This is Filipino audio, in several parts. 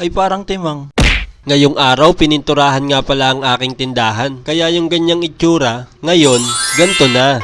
ay parang timang. Ngayong araw, pininturahan nga pala ang aking tindahan. Kaya yung ganyang itsura, ngayon, ganto na.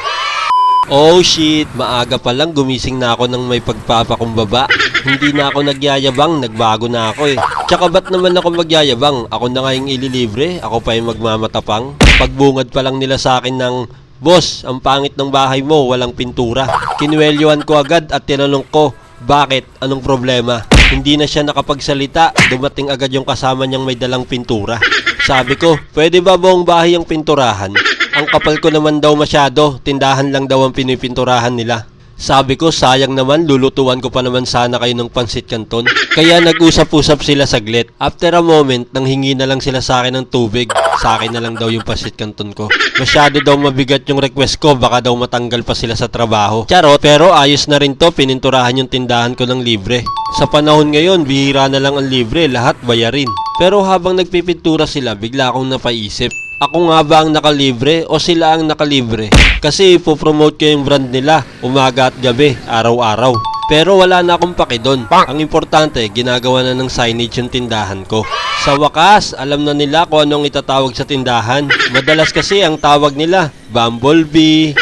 Oh shit, maaga pa lang gumising na ako ng may pagpapakumbaba. Hindi na ako nagyayabang, nagbago na ako eh. Tsaka ba't naman ako magyayabang? Ako na nga yung ililibre, ako pa yung magmamatapang. Pagbungad pa lang nila sa akin ng, Boss, ang pangit ng bahay mo, walang pintura. Kinuwelyuhan ko agad at tinanong ko, bakit? Anong problema? Hindi na siya nakapagsalita, dumating agad yung kasama niyang may dalang pintura. Sabi ko, pwede ba buong bahay ang pinturahan? Ang kapal ko naman daw masyado, tindahan lang daw ang pinipinturahan nila. Sabi ko, sayang naman, lulutuan ko pa naman sana kayo ng pansit canton. Kaya nag-usap-usap sila saglit. After a moment, nang hingi na lang sila sa akin ng tubig. Sa akin na lang daw yung pansit canton ko. Masyado daw mabigat yung request ko, baka daw matanggal pa sila sa trabaho. Charot, pero ayos na rin to, pininturahan yung tindahan ko ng libre. Sa panahon ngayon, bihira na lang ang libre, lahat bayarin. Pero habang nagpipintura sila, bigla akong napaisip. Ako nga ba ang nakalibre o sila ang nakalibre? Kasi ipopromote ko yung brand nila umaga at gabi, araw-araw. Pero wala na akong paki doon. Ang importante, ginagawa na ng signage yung tindahan ko. Sa wakas, alam na nila kung anong itatawag sa tindahan. Madalas kasi ang tawag nila, Bumblebee,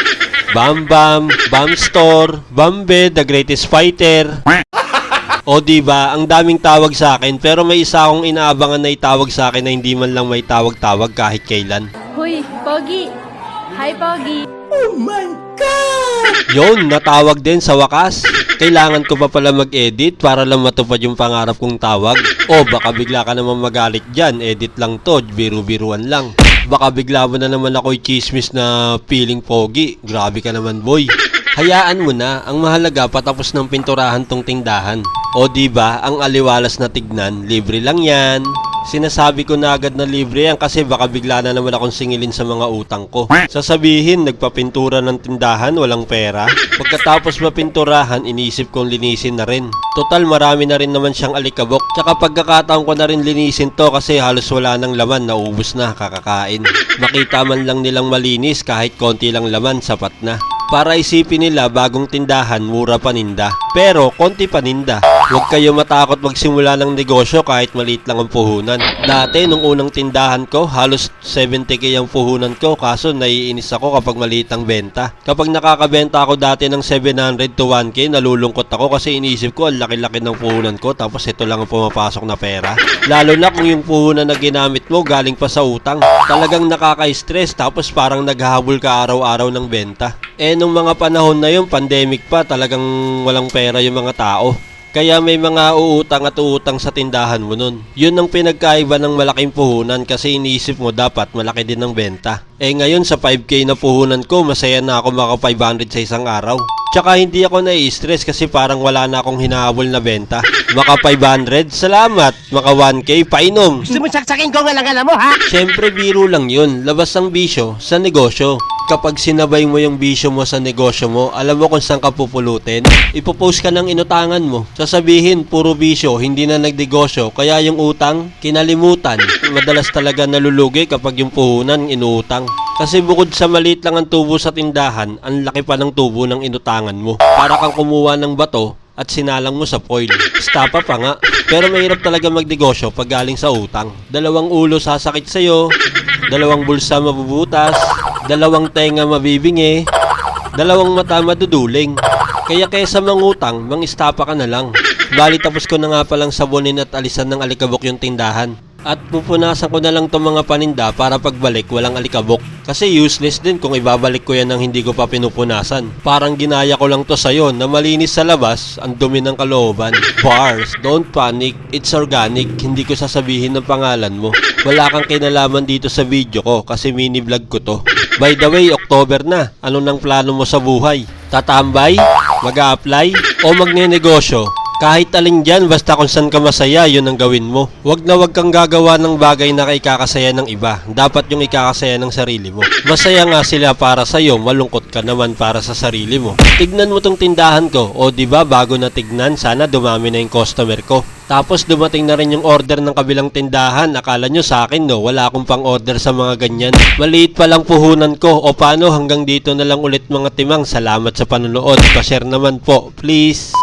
Bam Bam, Bam Store, Bambe, The Greatest Fighter. O di ba, ang daming tawag sa akin pero may isa akong inaabangan na itawag sa akin na hindi man lang may tawag-tawag kahit kailan. Hoy, Pogi! Hi, Pogi! Yon, natawag din sa wakas. Kailangan ko pa pala mag-edit para lang matupad yung pangarap kong tawag. O baka bigla ka naman magalit dyan, edit lang to, biru-biruan lang. Baka bigla mo na naman ako chismis na feeling pogi. Grabe ka naman boy. Hayaan mo na, ang mahalaga patapos ng pinturahan tong tindahan. O di ba, ang aliwalas na tignan, libre lang yan. Sinasabi ko na agad na libre yan kasi baka bigla na naman akong singilin sa mga utang ko. Sasabihin, nagpapintura ng tindahan, walang pera. Pagkatapos mapinturahan, iniisip kong linisin na rin. Total, marami na rin naman siyang alikabok. Tsaka pagkakataon ko na rin linisin to kasi halos wala nang laman, naubos na, kakakain. Makita man lang nilang malinis kahit konti lang laman, sapat na. Para isipin nila bagong tindahan, mura paninda. Pero konti paninda. Huwag kayo matakot magsimula ng negosyo kahit maliit lang ang puhunan. Dati, nung unang tindahan ko, halos 70k ang puhunan ko kaso naiinis ako kapag maliit ang benta. Kapag nakakabenta ako dati ng 700 to 1k, nalulungkot ako kasi iniisip ko ang laki-laki ng puhunan ko tapos ito lang ang pumapasok na pera. Lalo na kung yung puhunan na ginamit mo galing pa sa utang. Talagang nakaka-stress tapos parang naghahabol ka araw-araw ng benta. Eh nung mga panahon na yun, pandemic pa, talagang walang pera yung mga tao. Kaya may mga uutang at uutang sa tindahan mo nun. Yun ang pinagkaiba ng malaking puhunan kasi iniisip mo dapat malaki din ang benta. Eh ngayon sa 5k na puhunan ko, masaya na ako maka 500 sa isang araw. Tsaka hindi ako nai-stress kasi parang wala na akong hinahabol na benta. Maka 500, salamat. Maka 1k, painom. Gusto mo saksakin ko nga lang alam mo, ha? Siyempre biro lang yun, labas ang bisyo sa negosyo. Kapag sinabay mo yung bisyo mo sa negosyo mo, alam mo kung saan ka pupulutin? Ipopost ka ng inutangan mo. Sasabihin, puro bisyo, hindi na nagnegosyo, kaya yung utang, kinalimutan. Madalas talaga nalulugi kapag yung puhunan, inuutang. Kasi bukod sa maliit lang ang tubo sa tindahan, ang laki pa ng tubo ng inutangan mo. Para kang kumuha ng bato at sinalang mo sa foil. Stapa pa nga. Pero mahirap talaga magnegosyo pag galing sa utang. Dalawang ulo sasakit sa'yo, dalawang bulsa mabubutas, dalawang tenga mabibingi, dalawang mata maduduling. Kaya kaysa mangutang, mangistapa ka na lang. Bali tapos ko na nga palang sabunin at alisan ng alikabok yung tindahan. At pupunasan ko na lang tong mga paninda para pagbalik walang alikabok. Kasi useless din kung ibabalik ko yan ng hindi ko pa pinupunasan. Parang ginaya ko lang to sa'yo na malinis sa labas, ang dumi ng kalooban. Bars, don't panic, it's organic, hindi ko sasabihin ng pangalan mo. Wala kang kinalaman dito sa video ko kasi mini vlog ko to. By the way, October na. Ano nang plano mo sa buhay? Tatambay? Mag-a-apply? O magne-negosyo? Kahit alin dyan, basta kung saan ka masaya, yun ang gawin mo. Huwag na huwag kang gagawa ng bagay na ikakasaya ng iba. Dapat yung ikakasaya ng sarili mo. Masaya nga sila para sa'yo, malungkot ka naman para sa sarili mo. Tignan mo tong tindahan ko. O ba bago na tignan, sana dumami na yung customer ko. Tapos dumating na rin yung order ng kabilang tindahan. Akala nyo sa akin no, wala akong pang order sa mga ganyan. Maliit pa lang puhunan ko. O paano hanggang dito na lang ulit mga timang. Salamat sa panonood. Pa-share naman po, please.